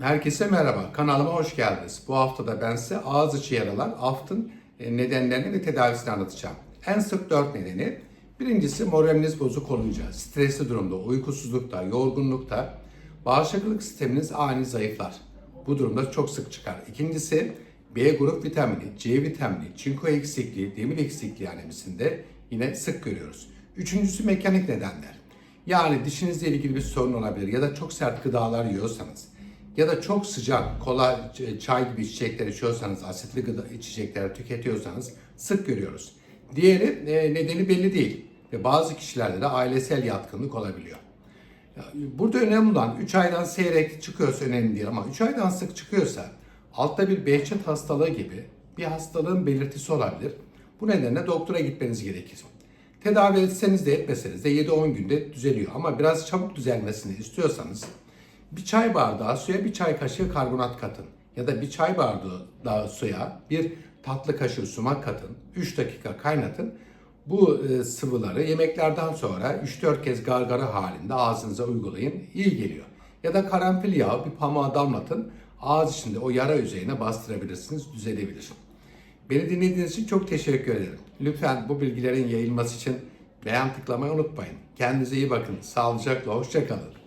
Herkese merhaba, kanalıma hoş geldiniz. Bu haftada ben size ağız içi yaralar, aftın e, nedenlerini ve tedavisini anlatacağım. En sık dört nedeni, birincisi moraliniz bozuk olunca, stresli durumda, uykusuzlukta, yorgunlukta, bağışıklık sisteminiz ani zayıflar. Bu durumda çok sık çıkar. İkincisi, B grup vitamini, C vitamini, çinko eksikliği, demir eksikliği anemisinde yine sık görüyoruz. Üçüncüsü mekanik nedenler. Yani dişinizle ilgili bir sorun olabilir ya da çok sert gıdalar yiyorsanız ya da çok sıcak kola, çay gibi içecekler içiyorsanız, asitli gıda içecekler tüketiyorsanız sık görüyoruz. Diğeri e, nedeni belli değil ve bazı kişilerde de ailesel yatkınlık olabiliyor. Burada önemli olan 3 aydan seyrek çıkıyorsa önemli değil ama 3 aydan sık çıkıyorsa altta bir Behçet hastalığı gibi bir hastalığın belirtisi olabilir. Bu nedenle doktora gitmeniz gerekir. Tedavi etseniz de etmeseniz de 7-10 günde düzeliyor ama biraz çabuk düzelmesini istiyorsanız bir çay bardağı suya bir çay kaşığı karbonat katın ya da bir çay bardağı suya bir tatlı kaşığı sumak katın. 3 dakika kaynatın. Bu e, sıvıları yemeklerden sonra 3-4 kez gargara halinde ağzınıza uygulayın. İyi geliyor. Ya da karanfil yağı bir pamuğa damlatın. Ağız içinde o yara yüzeyine bastırabilirsiniz. Düzelebilir. Beni dinlediğiniz için çok teşekkür ederim. Lütfen bu bilgilerin yayılması için beğen tıklamayı unutmayın. Kendinize iyi bakın. Sağlıcakla, hoşçakalın.